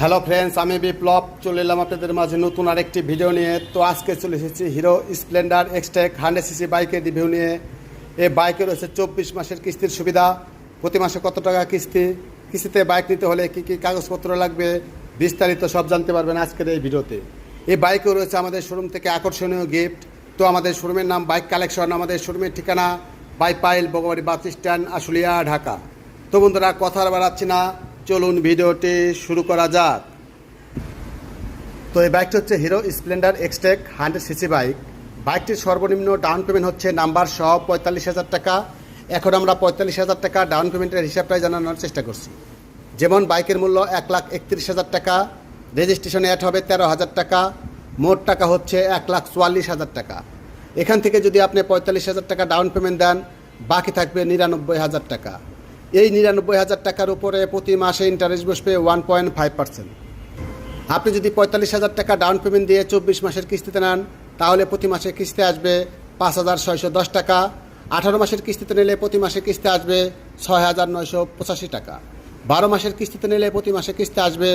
Hello friends আমি বিপ্লব। চলে এলাম আপনাদের মাঝে নতুন আরেকটি ভিডিও নিয়ে। তো আজকে চলে এসেছি Hero Splendor Xtec hundred CC বাইকের রিভিউ নিয়ে। এই বাইকে রয়েছে চব্বিশ মাসের কিস্তির সুবিধা। প্রতি মাসে কত টাকা কিস্তি? কিস্তিতে বাইক নিতে হলে কী কী কাগজপত্র লাগবে? বিস্তারিত সব জানতে পারবেন আজকের এই ভিডিওতে এই বাইকেও রয়েছে আমাদের শোরুম থেকে আকর্ষণীয় গিফট তো আমাদের শোরুমের নাম বাইক কালেকশন আমাদের শোরুমের ঠিকানা। Baipail Bagbari bus stand, Ashulia, Dhaka. তো বন্ধুরা, কথা বাড়াচ্ছি না। চলুন ভিডিওটি শুরু করা যাক। তো এই বাইকটি হচ্ছে Hero Splendor Xtec hundred CC bike. বাইকটির সর্বনিম্ন ডাউন পেমেন্ট হচ্ছে নাম্বার সহ পঁয়তাল্লিশ হাজার টাকা। এখন আমরা পঁয়তাল্লিশ হাজার টাকা ডাউন পেমেন্টের হিসাবটাই জানানোর চেষ্টা করছি। যেমন বাইকের মূল্য এক লাখ একত্রিশ হাজার টাকা, রেজিস্ট্রেশন অ্যাড হবে তেরো হাজার টাকা, মোট টাকা হচ্ছে এক লাখ চুয়াল্লিশ হাজার টাকা। এখান থেকে যদি আপনি পঁয়তাল্লিশ হাজার টাকা ডাউন পেমেন্ট দেন, বাকি থাকবে নিরানব্বই হাজার টাকা। এই নিরানব্বই হাজার টাকার উপরে প্রতি মাসে ইন্টারেস্ট বসবে ওয়ান পয়েন্ট ফাইভ পার্সেন্ট আপনি যদি পঁয়তাল্লিশ হাজার টাকা ডাউন পেমেন্ট দিয়ে চব্বিশ মাসের কিস্তিতে নেন, তাহলে প্রতি মাসে কিস্তি আসবে পাঁচ হাজার ছয়শো দশ টাকা। আঠারো মাসের কিস্তিতে নিলে প্রতি মাসে কিস্তি আসবে ছয় হাজার নয়শো পঁচাশি টাকা। বারো মাসের কিস্তিতে নিলে প্রতি মাসে কিস্তি আসবে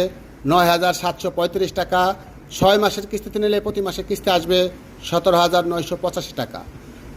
নয় হাজার সাতশো পঁয়ত্রিশ টাকা। ছয় মাসের কিস্তিতে নিলে প্রতি মাসে কিস্তি আসবে সতেরো হাজার নয়শো পঁচাশি টাকা।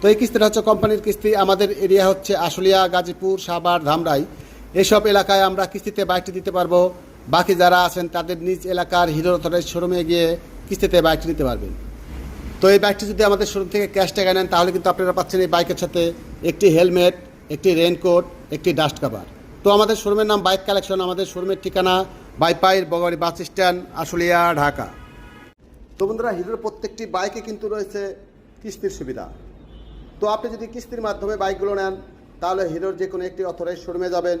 তো এই কিস্তিটা হচ্ছে কোম্পানির কিস্তি। আমাদের এরিয়া হচ্ছে আশুলিয়া, গাজীপুর, সাভার, ধামরাই। এসব এলাকায় আমরা কিস্তিতে বাইকটি দিতে পারব। বাকি যারা আছেন, তাদের নিজ এলাকার হিরো অথরাইজ শোরুমে গিয়ে কিস্তিতে বাইকটি নিতে পারবেন। তো এই বাইকটি যদি আমাদের শোরুম থেকে ক্যাশ টাকা নেন, তাহলে কিন্তু আপনারা পাচ্ছেন এই বাইকের সাথে একটি হেলমেট, একটি রেনকোট একটি ডাস্ট কাভার। তো আমাদের শোরুমের নাম বাইক কালেকশন। আমাদের শোরুমের ঠিকানা বাইপাইর বগাড়ি বাস স্ট্যান্ড, আশুলিয়া, ঢাকা। তো বন্ধুরা, হিরোর প্রত্যেকটি বাইকে কিন্তু রয়েছে কিস্তির সুবিধা। তো আপনি যদি কিস্তির মাধ্যমে বাইকগুলো নেন, তাহলে হিরোর যে কোনো একটি অথরাইজ শোরুমে যাবেন।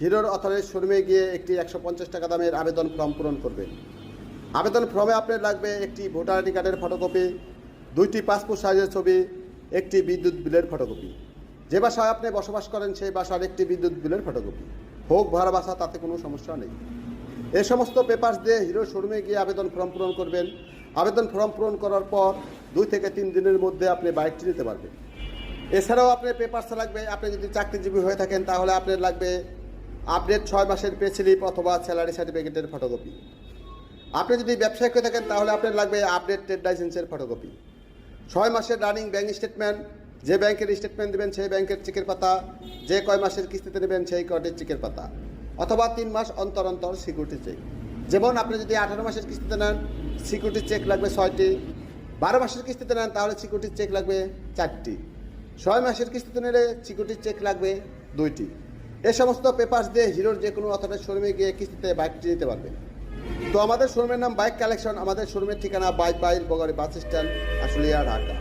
হিরোর অথরাইজ শোরুমে গিয়ে একটি একশো পঞ্চাশ টাকা দামের আবেদন ফর্ম পূরণ করবেন আবেদন ফর্মে আপনার লাগবে একটি ভোটার আইডি কার্ডের ফটোকপি, দুইটি পাসপোর্ট সাইজের ছবি, একটি বিদ্যুৎ বিলের ফটোকপি। যে বাসায় আপনি বসবাস করেন, সেই বাসার একটি বিদ্যুৎ বিলের ফটোকপি। হোক ভাড়া বাসা, তাতে কোনো সমস্যা নেই। এ সমস্ত পেপার্স দিয়ে হিরো শোরুমে গিয়ে আবেদন ফর্ম পূরণ করবেন। আবেদন ফর্ম পূরণ করার পর দুই থেকে তিন দিনের মধ্যে আপনি বাইকটি নিতে পারবেন। এছাড়াও আপনার পেপার্স লাগবে, আপনি যদি চাকরিজীবী হয়ে থাকেন, তাহলে আপনার লাগবে আপডেট ছয় মাসের পে স্লিপ অথবা স্যালারি সার্টিফিকেটের ফটোকপি আপনি যদি ব্যবসায়িক হয়ে থাকেন, তাহলে আপনার লাগবে আপডেট ট্রেড লাইসেন্সের ফটোকপি ছয় মাসের রানিং ব্যাংক স্টেটমেন্ট যে ব্যাংকের স্টেটমেন্ট দেবেন, সেই ব্যাংকের চেকের পাতা, যে কয় মাসের কিস্তিতে নেবেন, সেই কয়টির চেকের পাতা, অথবা তিন মাস অন্তর অন্তর সিকিউরিটি চেক যেমন আপনি যদি আঠারো মাসের কিস্তিতে নেন সিকিউরিটি চেক লাগবে ছয়টি। বারো মাসের কিস্তিতে নেন, তাহলে সিকিউরিটি চেক লাগবে চারটি। ছয় মাসের কিস্তিতে নিলে সিকিউরিটি চেক লাগবে দুইটি। এ সমস্ত পেপার্স দিয়ে হিরোর যে কোনো অথবা শোরুমে গিয়ে কিস্তিতে বাইকটি নিতে পারবে। তো আমাদের শোরুমের নাম বাইক কালেকশন আমাদের শোরুমের ঠিকানা বাইক বাইল বগরি বাস স্ট্যান্ড আশুলিয়া, ঢাকা।